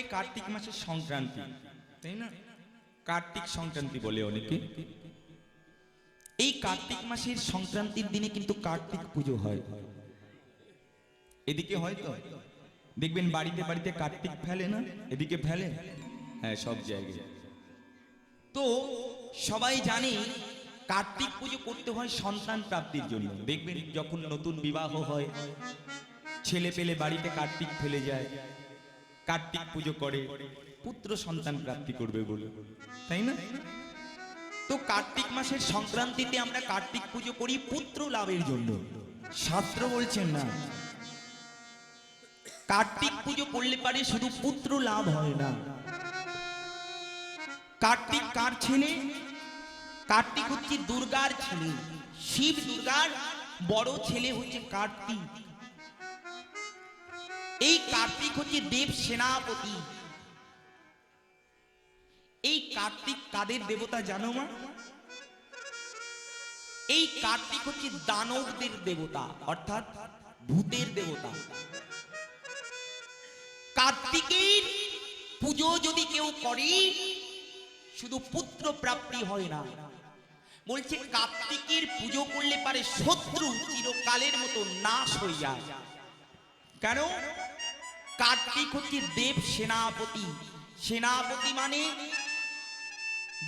পরে কার্তিক মাসের সংক্রান্তি, তাই না? কার্তিক সংক্রান্তি বলে অনেকে। এই কার্তিক মাসের সংক্রান্তির দিনে কিন্তু কার্তিক পুজো হয়। এদিকে হয় তো দেখবেন বাড়িতে বাড়িতে কার্তিক ফেলে না? এদিকে ফেলে? হ্যাঁ সব জায়গায়। তো সবাই জানে কার্তিক পুজো করতে হয় সন্তান প্রাপ্তির জন্য। দেখবেন যখন নতুন বিবাহ হয়, ছেলে পেলে বাড়িতে কার্তিক ফেলে যায়। কার্তিক পুজো করে, পুত্র সন্তান প্রাপ্তি করবে বলে। তাই না? তো কার্তিক মাসের সংক্রান্তিতে আমরা কার্তিক পুজো করি পুত্র লাভের জন্য। শাস্ত্র বলছেন না। কার্তিক পুজো করলে পারে শুধু পুত্র লাভ হয় না। কার্তিক কার ছেলে? কার্তিক হচ্ছে দুর্গার ছেলে। শিব দুর্গার বড় ছেলে হচ্ছে কার্তিক। এই কার্তিক হচ্ছে দেব সেনাপতি। এই কার্তিক কাদের দেবতা জানো মা? এই কার্তিক হচ্ছে দানবদের দেবতা, অর্থাৎ ভূতের দেবতা। কার্তিকের পুজো যদি কেউ করে, শুধু পুত্র প্রাপ্তি হয় না। বলছে, কার্তিকের পুজো করলে পারে শত্রু চিরকালের মতো নাশ হয়ে যায়। কেন? কার্তিক হচ্ছে দেব সেনাপতি। সেনাপতি মানে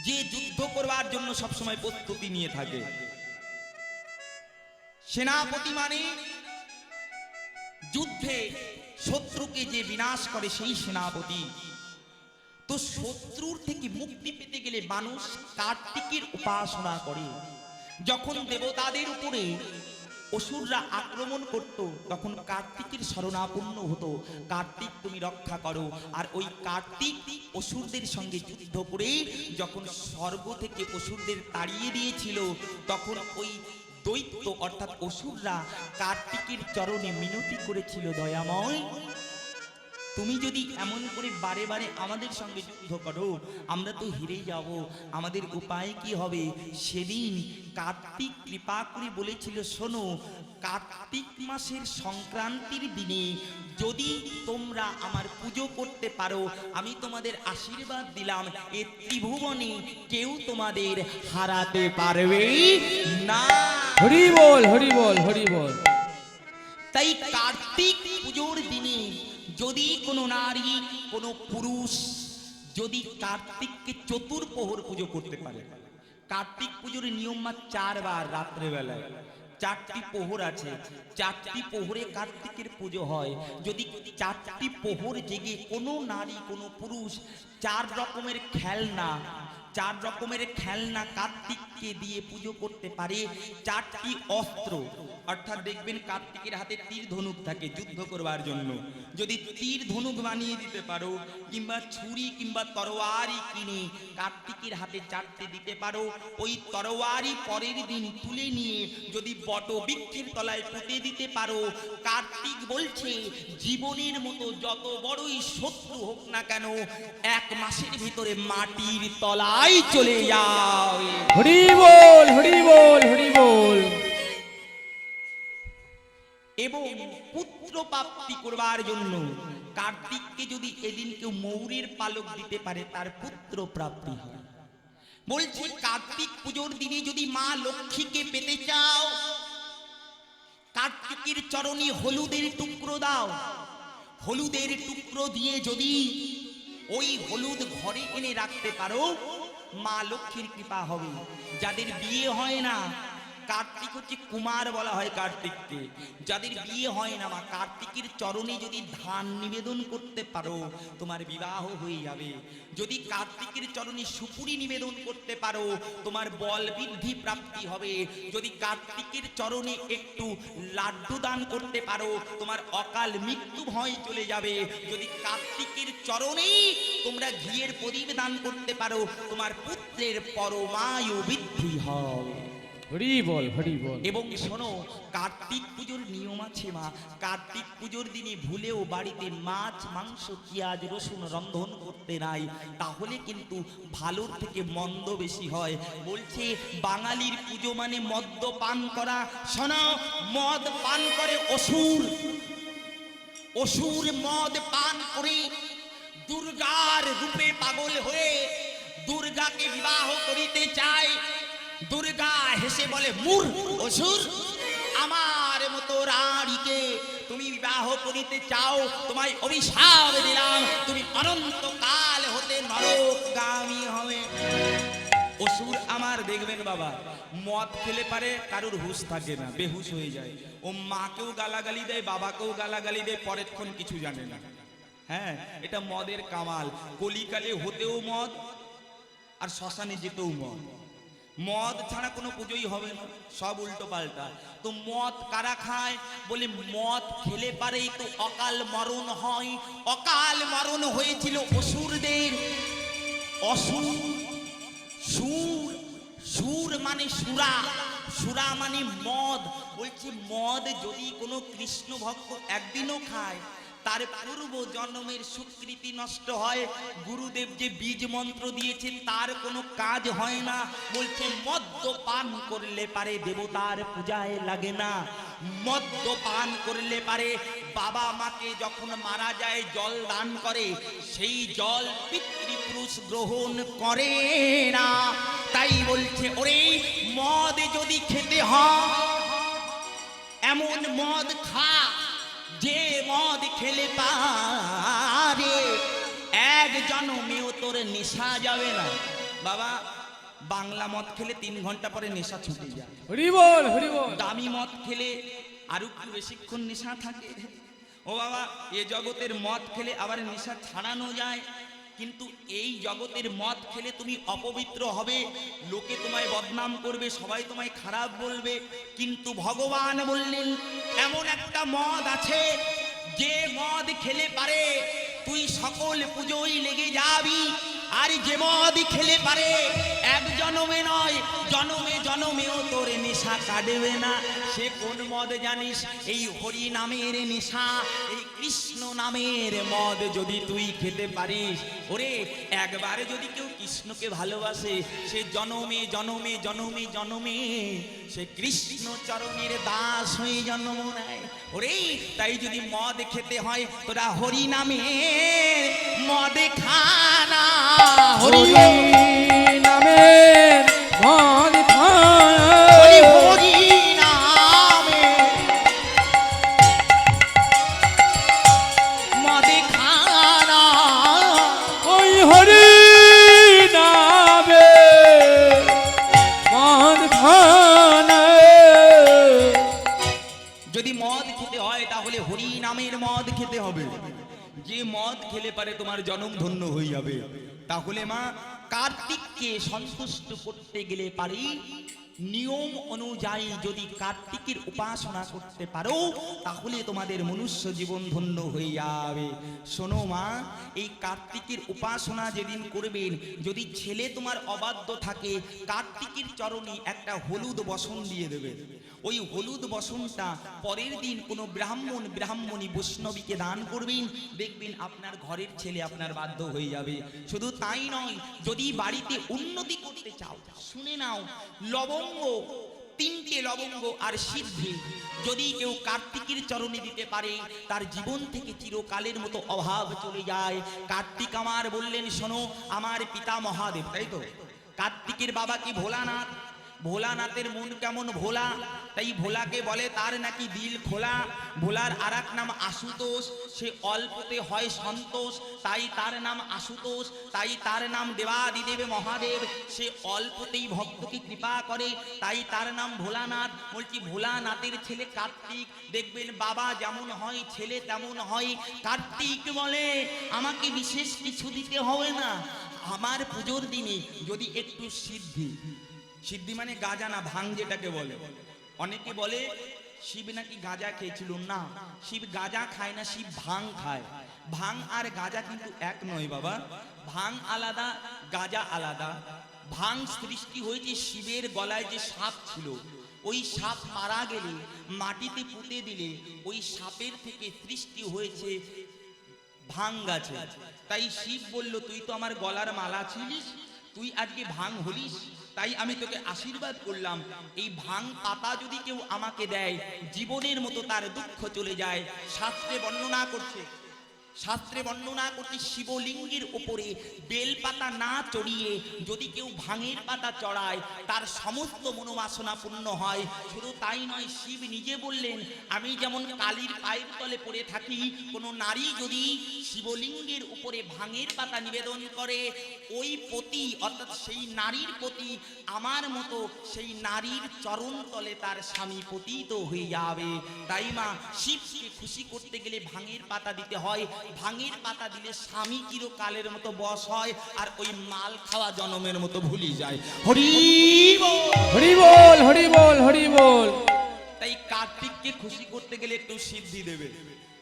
যে যুদ্ধ করবার জন্য সবসময় প্রস্তুতি নিয়ে থাকে। সেনাপতি মানে যুদ্ধে শত্রুকে যে বিনাশ করে সেই সেনাপতি। তো শত্রুর থেকে মুক্তি পেতে গেলে মানুষ কার্তিকের উপাসনা করে। যখন দেবতাদের উপরে অসুররা আক্রমণ করত, তখন কার্তিকের শরণাপন্ন হতো। কার্তিক, তুমি রক্ষা করো। আর ওই কার্তিক অসুরদের সঙ্গে যুদ্ধ করে যখন স্বর্গ থেকে অসুরদের তাড়িয়ে দিয়েছিল, তখন ওই দৈত্য, অর্থাৎ অসুররা কার্তিকের চরণে মিনতি করেছিল, দয়াময় তুমি যদি এমন করে বারে বারে আমাদের সঙ্গে যুদ্ধ করো আমরা তো হেরে যাব। আমাদের উপায় কি হবে? সেদিন কার্তিক কৃপা করে বলেছিল শোনো কার্তিক মাসের সংক্রান্তির দিনে যদি তোমরা আমার পুজো করতে পারো আমি তোমাদের আশীর্বাদ দিলাম। এ ত্রিভুবনে কেউ তোমাদের হারাতে পারবে না। হরি বল হরি বল হরি বল। তাই কার্তিক নারী, কোনো পুরুষ যদি কার্তিককে প্রহর পুজো করতে পারে। কার্তিক পুজোর নিয়ম মা চারবার রাত্রেবেলায়। চারটি পোহর আছে। চারটি পোহরে কার্তিকের পুজো হয়। যদি চারটি পোহর জেগে কোনো নারী, কোনো পুরুষ চার রকমের খেলনা চার রকমের খেলনা কার্তিককে দিয়ে পুজো করতে পারে। চারটি অস্ত্র, অর্থাৎ দেখবেন কার্তিকের হাতে তীর ধনুক থাকে যুদ্ধ করবার জন্য। যদি তীর ধনুক বানিয়ে দিতে পারো, কিংবা ছুরি কিংবা তরোয়ারি কিনে কার্তিকের হাতে চারটে দিতে পারো, ওই তরোয়ারি পরের দিন তুলে নিয়ে যদি বট বৃক্ষের তলায় পুঁতে দিতে পারো, কার্তিক বলছে, জীবনের মতো যত বড়ই শত্রু হোক না কেন, এক মাসের ভিতরে মাটির তলায় চলে যাও। হরি বল হরি বল হরি বল। এবং পুত্র প্রাপ্তি করবার জন্য কার্তিককে যদি এদিন কেউ মৌরের পালক দিতে পারে তার পুত্র প্রাপ্তি হয় বলছি কার্তিক পুজোর দিনে যদি মা লক্ষ্মীকে পেতে চাও কার্তিকের চরণে হলুদের টুকরো দাও। হলুদের টুকরো দিয়ে যদি ওই হলুদ ঘরে এনে রাখতে পারো মা লক্ষ্মীর কৃপা হবে। যাদের বিয়ে হয় না কার্তিক হচ্ছে কুমার বলা হয় কার্তিককে। যাদের বিয়ে হয় না মা, কার্তিকের চরণে যদি ধান নিবেদন করতে পারো, তোমার বিবাহ হয়ে যাবে। যদি কার্তিকের চরণে সুপুরি নিবেদন করতে পারো, তোমার বল বৃদ্ধি প্রাপ্তি হবে। যদি কার্তিকের চরণে একটু লাড্ডু দান করতে পারো, তোমার অকাল মৃত্যু ভয় চলে যাবে। যদি কার্তিকের চরণেই তোমরা ঘিয়ের প্রদীপ দান করতে পারো, তোমার পুত্রের পরমায়ু বৃদ্ধি হবে। এবং শোনো, কার্তিক পুজোর নিয়ম আছে মা। কার্তিক পুজোর দিনে ভুলেও বাড়িতে মাছ, মাংস, পেঁয়াজ, রসুন রন্ধন করতে নাই। তাহলে কিন্তু ভালোর থেকে মন্দ বেশি হয়। বলছে, বাঙালির পুজো মানে মদ্য পান করা। শোনো, মদ পান করে অসুর। অসুর মদ পান করে দুর্গার রূপে পাগল হয়ে দুর্গাকে বিবাহ করিতে চায়। দুর্গা হেসে বলে, মূর, অসুর, আমার মতো রাড়িকে তুমি বিবাহ করিতে চাও, তোমায় অভিশাপ দিলাম, তুমি অনন্তকাল হতে নরকগামী হবে। অসুর আমার, দেখবেন বাবা, মদ খেলে পারে কারুর হুঁশ থাকে না, বেহুশ হয়ে যায়। ও মাকেও গালাগালি দেয়, বাবাকেও গালাগালি দেয় পরেরক্ষণ কিছু জানে না। হ্যাঁ এটা মদের কামাল। কলিকালে হতেও মদ, আর শ্মশানে যেতেও মদ। মদ ছাড়া কোনো পুজোই হবে না, সব উল্টো পাল্টা। তো মদ কারা খায়? বলে, মদ খেলে পারেই তো অকাল মরণ হয়। অকাল মরণ হয়েছিল অসুরদের। অসুর, সুর সুর মানে সুরা। সুরা মানে মদ। বলছি, মদ যদি কোনো কৃষ্ণ ভক্ত একদিনও খায় তার পূর্ব জন্মের সুকৃতি নষ্ট হয়। গুরুদেব যে বীজ মন্ত্র দিয়েছেন, তার কোনো কাজ হয় না। বলছে, মদ্যপান করলে পারে দেবতার পূজায় লাগে না। মদ্যপান করলে পারে বাবা মাকে যখন মারা যায়, জল দান করে। সেই জল পিতৃপুরুষ গ্রহণ করে না। তাই বলছে, ওরে, মদ যদি খেতে হয়, এমন মদ খা। মদ খেলে পারে। এক জনমেও তোর নেশা যাবে না। বাবা বাংলা মদ খেলে তিন ঘণ্টা পরে নেশা ছুটে যায়। হরি বল। দামি মদ খেলে আরও একটু বেশিক্ষণ নেশা থাকে। ও বাবা এ জগতের মদ খেলে আবার নেশা ছাড়ানো যায়। কিন্তু এই জগতের মদ খেলে তুমি অপবিত্র হবে। লোকে তোমায় বদনাম করবে সবাই তোমায় খারাপ বলবে। কিন্তু ভগবান বললেন এমন একটা মদ আছে যে মদ খেলে পারে, তুই সকল পুজোই লেগে যাবি। আর যে মদ খেলে পারে এক জনমে নয়, জনমে জনমেও তোর নেশা কাটবে না। সে কোন মদ জানিস? এই হরি নামের নেশা, এই কৃষ্ণ নামের মদ যদি তুই খেতে পারিস, ওরে একবারে যদি কেউ কৃষ্ণকে ভালোবাসে, সে জনমে জনমে জনমে জনমে, সে কৃষ্ণ চরণের দাস হয়ে জন্ম নেয়। ওরে তাই যদি মদ খেতে হয়, তোরা হরি নামে মদ খানা হরি হরি হবে। যে মদ খেলে পারে তোমার জনম ধন্য হয়ে যাবে। তাহলে মা, কার্তিককে সন্তুষ্ট করতে গেলে পারি নিয়ম অনুযায়ী যদি কার্তিকের উপাসনা করতে পারো, তাহলে তোমাদের মনুষ্য জীবন ধন্য হয়ে যাবে। শোনো মা, এই কার্তিকের উপাসনা যেদিন করবেন, যদি ছেলে তোমার অবাধ্য থাকে, কার্তিকের চরণে একটা হলুদ বসন দিয়ে দেবে। ওই হলুদ বসনটা পরের দিন কোনো ব্রাহ্মণ ব্রাহ্মণী বৈষ্ণবীকে দান করবেন, দেখবেন আপনার ঘরের ছেলে আপনার বাধ্য হয়ে যাবে। শুধু তাই নয়, যদি বাড়িতে উন্নতি করতে চাও, শুনে নাও লবঙ্গ তিনটে লবঙ্গ আর সিদ্ধি। যদি কেউ কার্তিকের চরণে দিতে পারে, তার জীবন থেকে চিরকালের মতো অভাব চলে যায়। কার্তিক আমার বললেন, শোনো, আমার পিতা মহাদেব। তাই তো? কার্তিকের বাবা কি ভোলানাথ ভোলানাথের মন কেমন ভোলা? তাই ভোলাকে বলে, তার নাকি দিল খোলা? ভোলার আর নাম আশুতোষ, সে অল্পতে হয় সন্তোষ। তাই তার নাম আশুতোষ, তাই তার নাম দেবাদিদেব মহাদেব। সে অল্পতেই ভক্তকে কৃপা করে, তাই তার নাম ভোলানাথ। বলছি, ভোলানাথের ছেলে কার্তিক, দেখবেন বাবা যেমন হয়, ছেলে তেমন হয়। কার্তিক বলে, আমাকে বিশেষ কিছু দিতে হবে না। আমার পুজোর দিনে যদি একটু সিদ্ধি সিদ্ধি মানে গাজা না ভাং যেটাকে বলে। অনেকে বলে, শিব নাকি গাজা খেয়েছিল? না, শিব গাজা খায় না, শিব ভাং খায়। ভাং আর গাজা কিন্তু এক নয় বাবা। ভাং আলাদা, গাজা আলাদা। ভাং সৃষ্টি হয়েছে শিবের গলায় যে সাপ ছিল। ওই সাপ মারা গেলে, মাটিতে পুঁতে দিলে ওই সাপের থেকে সৃষ্টি হয়েছে ভাং গাছে। তাই শিব বলল, তুই তো আমার গলার মালা ছিলিস, তুই আজকে ভাং হলিস? তাই আমি তোকে আশীর্বাদ করলাম। এই ভাং পাতা যদি কেউ আমাকে দেয়, জীবনের মতো তার দুঃখ চলে যায়, শাস্ত্রে বর্ণনা করছে। শাস্ত্রে বর্ণনা করতে শিবলিঙ্গের ওপরে বেলপাতা না চড়িয়ে যদি কেউ ভাঙের পাতা চড়ায়, তার সমস্ত মনোবাসনা পূর্ণ হয়। শুধু তাই নয়, শিব নিজে বললেন, আমি যেমন কালীর পায়ের তলে পড়ে থাকি, কোনো নারী যদি শিবলিঙ্গের উপরে ভাঙের পাতা নিবেদন করে, ওই পতি অর্থাৎ সেই নারীর প্রতি আমার মতো সেই নারীর চরণ তলে তার স্বামী পতিত হয়ে যাবে। তাই মা, শিবকে খুশি করতে গেলে ভাঙের পাতা দিতে হয়। ভাঙের পাতা দিলে স্বামী কিরো কালের মতো বস হয় আর ওই মাল খাওয়া জনমের মতো ভুলি যায়। হরি বল। হরি বল হরি বল হরি বল। তাই কার্তিককে খুশি করতে গেলে একটু সিদ্ধি দেবে।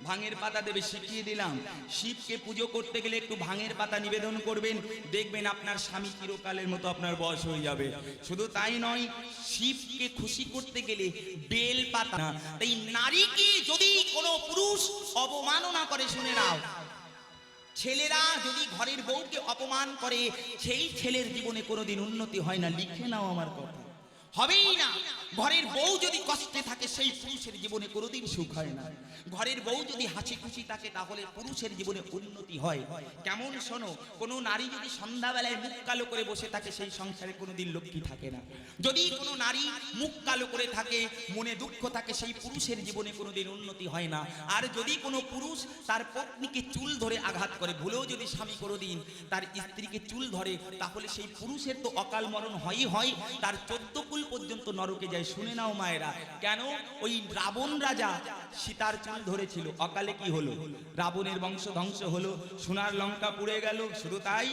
ভাঙের পাতা দেবে শিখিয়ে দিলাম। শিবকে পুজো করতে গেলে একটু ভাঙের পাতা নিবেদন করবেন। দেখবেন আপনার স্বামী চিরকালের মতো আপনার বয়স হয়ে যাবে। শুধু তাই নয়, শিবকে খুশি করতে গেলে বেল পাতা। তাই নারীকে যদি কোনো পুরুষ অবমাননা করে, শুনে নাও। ছেলেরা যদি ঘরের বউকে অপমান করে, সেই ছেলের জীবনে কোনোদিন উন্নতি হয় না। লিখে নাও আমার কথা। হবেই না। ঘরের বউ যদি কষ্টে থাকে, সেই পুরুষের জীবনে কোনোদিন সুখ হয় না। ঘরের বউ যদি হাসি খুশি থাকে, তাহলে পুরুষের জীবনে উন্নতি হয়। কেমন শোনো, কোনো নারী যদি সন্ধ্যাবেলায় মুখ কালো করে বসে থাকে, সেই সংসারে কোনোদিন লক্ষ্মী থাকে না। যদি কোনো নারী মুখ কালো করে থাকে, মনে দুঃখ থাকে, সেই পুরুষের জীবনে কোনোদিন উন্নতি হয় না। আর যদি কোনো পুরুষ তার পত্নীকে চুল ধরে আঘাত করে, ভুলেও যদি স্বামী কোনোদিন তার স্ত্রীকে চুল ধরে, তাহলে সেই পুরুষের তো অকাল মরণ হয়ই হয়। তার চোদ্দ কুল পর্যন্ত নরকে যায় শুনে নাও মায়েরা, কেন? ওই রাবণ রাজা সীতার চুল ধরেছিল। অকালে কি হলো? রাবণের বংশ ধ্বংস হলো, সোনার লঙ্কা পুড়ে গেল, শুধু তাই?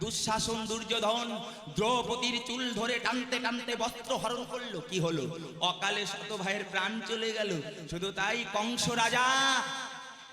দুঃশাসন দুর্যোধন দ্রৌপদীর চুল ধরে টানতে টানতে বস্ত্র হরণ করল, কি হলো? অকালে শত ভাইয়ের প্রাণ চলে গেল, শুধু তাই? কংস রাজা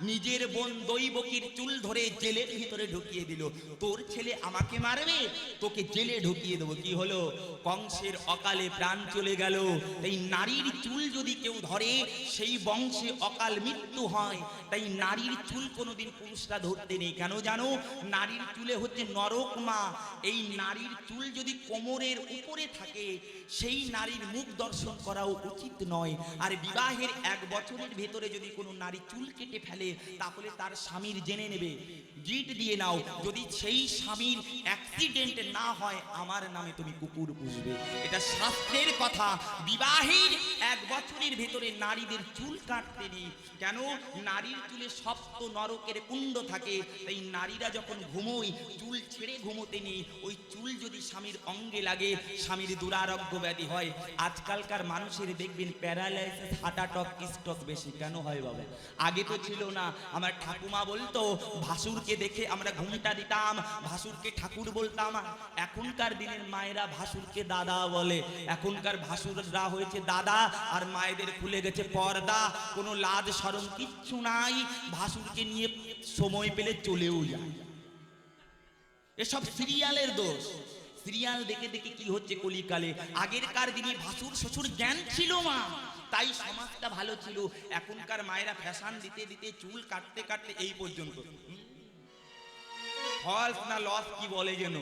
নিজের বোন দৈবকীর চুল ধরে জেলের ভিতরে ঢুকিয়ে দিল। তোর ছেলে আমাকে মারবে? তোকে জেলে ঢুকিয়ে দেবো। কি হলো? কংসের অকালে প্রাণ চলে গেল। এই নারীর চুল যদি কেউ ধরে, সেই বংশে অকাল মৃত্যু হয়। তাই নারীর চুল কোনোদিন পুরুষরা ধরতে নেই। কেন জানো? নারীর চুলে হচ্ছে নরক মা। এই নারীর চুল যদি কোমরের উপরে থাকে, সেই নারীর মুখ দর্শন করাও উচিত নয়। আর বিবাহের এক বছরের ভেতরে যদি কোনো নারী চুল কেটে ফেলে তাহলে তার স্বামীর জেনে নেবে। গিট দিয়ে নাও, যদি সেই স্বামীর অ্যাক্সিডেন্ট না হয়, আমার নামে তুমি কুকুর পুষবে। এটা শাস্ত্রের কথা। বিবাহের এক বছরের ভেতরে নারীদের চুল কাটতে নেই। কেন? নারীর চুলে সপ্ত নরকের কুণ্ড থাকে। তাই নারীরা যখন ঘুমোয়, চুল ছেড়ে ঘুমোতে নেই। ওই চুল যদি স্বামীর অঙ্গে লাগে, স্বামীর দুরারোগ্য ব্যাধি হয়। আজকালকার মানুষের দেখবেন প্যারালাইসিস, হার্ট অ্যাটাক, স্ট্রোক বেশি। কেন হয় বাবা? আগে তো ছিল না। আমার ঠাকুমা বলতো, ভাসুরকে দেখে আমরা ঘুমটা দিতাম, ভাসুরকে ঠাকুর বলতাম। এখনকার দিনের মায়েরা ভাসুরকে দাদা বলে। এখনকার ভাসুররা হয়েছে দাদা, আর মায়েদের খুলে গেছে পর্দা। কোনো লাজ সরম কিচ্ছু নাই। ভাসুরকে নিয়ে সময় পেলে চলেও যায়। এসব সিরিয়ালের দোষ। সিরিয়াল দেখে দেখে কি হচ্ছে কলিকালে? আগেরকার দিনে ভাসুর শ্বশুর জ্ঞান ছিল মা। তাই সমাজটা ভালো ছিল। এখনকার মায়েরা ফ্যাশন দিতে দিতে চুল কাটতে কাটতে এই পর্যন্ত। ফলস না লস কি বলে যেন?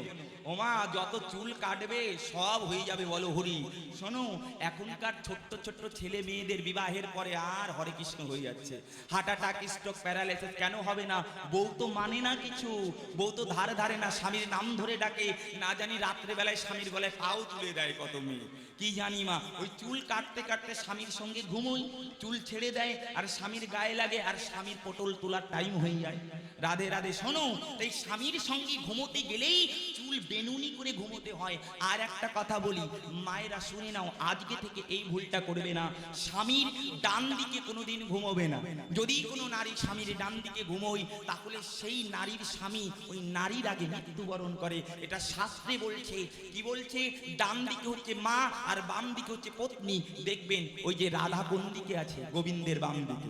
ওমা, যত চুল কাটবে সব হয়ে যাবে বলো হরি। শোনো, এখনকার ছোট্ট ছোট্ট ছেলে মেয়েদের বিবাহের পরে আর হরে কৃষ্ণ হয়ে যাচ্ছে। হার্ট অ্যাটাক স্ট্রোক প্যারালাইসিস কেন হবে না? বউ তো মানে না কিছু। বউ তো ধারে ধারে না, স্বামীর নাম ধরে ডাকে। না জানি রাত্রেবেলায় স্বামীর গলায় পাও তুলে দেয় কত মেয়ে। কি জানি মা, ওই চুল কাটতে কাটতে স্বামীর সঙ্গে ঘুমোই, চুল ছেড়ে দেয়, আর স্বামীর গায়ে লাগে, আর স্বামীর পটল তোলার টাইম হয়ে যায়। রাধে রাধে, শোনো, তাই স্বামীর সঙ্গে ঘুমোতে গেলেই চুল বেনুনি করে ঘুমোতে হয়। আর একটা কথা বলি, মায়েরা শুনে নাও, আজকে থেকে এই ভুলটা করবে না। স্বামীর ডান দিকে কোনোদিন ঘুমোবে না। যদি কোনো নারী স্বামীর ডান দিকে ঘুমোই তাহলে সেই নারীর স্বামী ওই নারীর আগে মৃত্যুবরণ করে। এটা শাস্ত্রে বলছে, কি বলছে? ডান দিকে হচ্ছে মা আর বাম দিকে হচ্ছে পত্নী, দেখবেন ওই যে রাধা কোন দিকে আছে, গোবিন্দের বাম দিকে।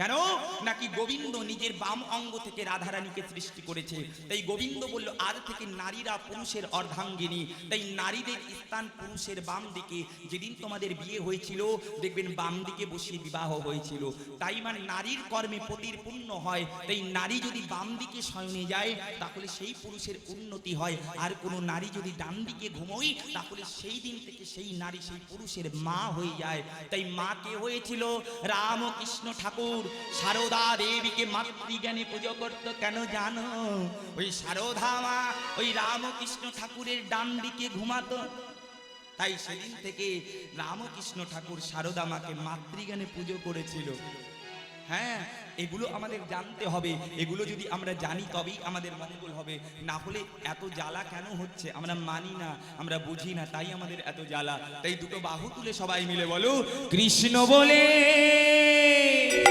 কেন? নাকি গোবিন্দ নিজের বাম অঙ্গ থেকে রাধারানীকে সৃষ্টি করেছে? তাই গোবিন্দ বলল, আজ থেকে নারীরা পুরুষের অর্ধাঙ্গিনী। তাই নারীদের স্থান পুরুষের বাম দিকে। যেদিন তোমাদের বিয়ে হয়েছিল, দেখবেন বাম দিকে বসিয়ে বিবাহ হয়েছিল। তাই মানে নারীর কর্মে পতির পুণ্য হয়। তাই নারী যদি বাম দিকে শয়নে যায়, তাহলে সেই পুরুষের উন্নতি হয়। আর কোনো নারী যদি ডান দিকে ঘুমোই তাহলে সেই দিন থেকে সেই নারী সেই পুরুষের মা হয়ে যায়। তাই মা কে হয়েছিল? রামকৃষ্ণ ঠাকুর। সারদা দেবীকে মাতৃজ্ঞানে পুজো করত, কেন জানো? ওই সারদা মা ওই রামকৃষ্ণ ঠাকুরের ডান দিকে ঘুমাতো। তাই সেদিন থেকে রামকৃষ্ণ ঠাকুর সারদা মাকে মাতৃজ্ঞানে পুজো করেছিল। হ্যাঁ এগুলো আমাদের জানতে হবে। এগুলো যদি আমরা জানি, তবেই আমাদের মঙ্গল হবে। না হলে এত জ্বালা কেন হচ্ছে? আমরা মানি না, আমরা বুঝি না, তাই আমাদের এত জ্বালা। তাই দুটো বাহু তুলে সবাই মিলে বলো, কৃষ্ণ বলে